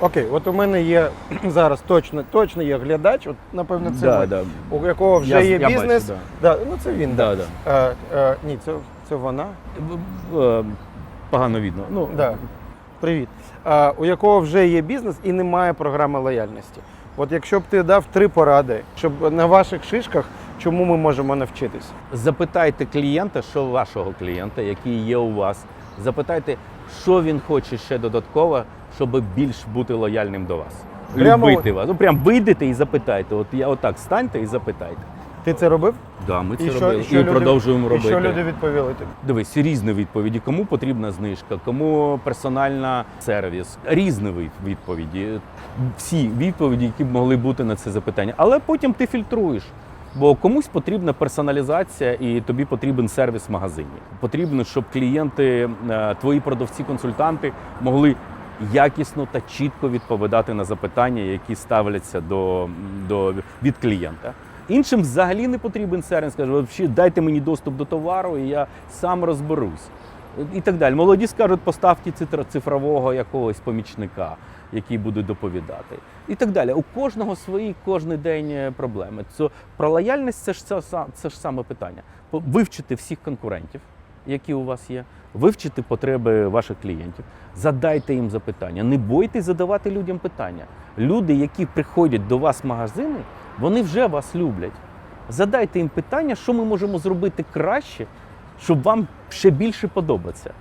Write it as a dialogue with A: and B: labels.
A: Окей, от у мене є зараз точно, точно є глядач, от напевно це
B: Да,
A: ви,
B: да.
A: у якого вже
B: Я-
A: є
B: я бачу,
A: бізнес.
B: да.
A: Да, ну це він.
B: Да, да.
A: Е, е, ні, це, це вона.
B: Е, Погано видно. Ну,
A: Да. Привіт. Е, у якого вже є бізнес і немає програми лояльності. От якщо б ти дав три поради, щоб на ваших шишках, чому ми можемо навчитись?
B: Запитайте клієнта, що вашого клієнта, який є у вас. Запитайте, що він хоче ще додатково, щоб більш бути лояльним до вас.
A: Прямо
B: Любити вас. Ну прям вийдете і запитайте. От я отак станьте і запитайте.
A: Ти це робив?
B: Да, ми це
A: І
B: робили
A: і люди-
B: продовжуємо робити.
A: І що люди відповіли тобі?
B: Дивись, різні відповіді. Кому потрібна знижка, кому персональна сервіс. Різні від- відповіді. Всі відповіді, які б могли бути на це запитання. Але потім ти фільтруєш. Бо комусь потрібна персоналізація і тобі потрібен сервіс в магазині. Потрібно, щоб клієнти, е, твої продавці-консультанти могли якісно та чітко відповідати на запитання, які ставляться до, до, від клієнта. Іншим взагалі не потрібен сервіс. Каже, «Вообще, дайте мені доступ до товару, і я сам розберусь. І так далі. Молоді скажуть, поставте цифрового якогось помічника, який буде доповідати. І так далі. У кожного свої кожен день е, проблеми. Це, про лояльність це ж, це, це ж саме питання. Вивчити всіх конкурентів, які у вас є, вивчити потреби ваших клієнтів, задайте їм запитання. Не бойтесь задавати людям питання. Люди, які приходять до вас в магазини, вони вже вас люблять. Задайте їм питання, що ми можемо зробити краще, щоб вам ще більше подобатися.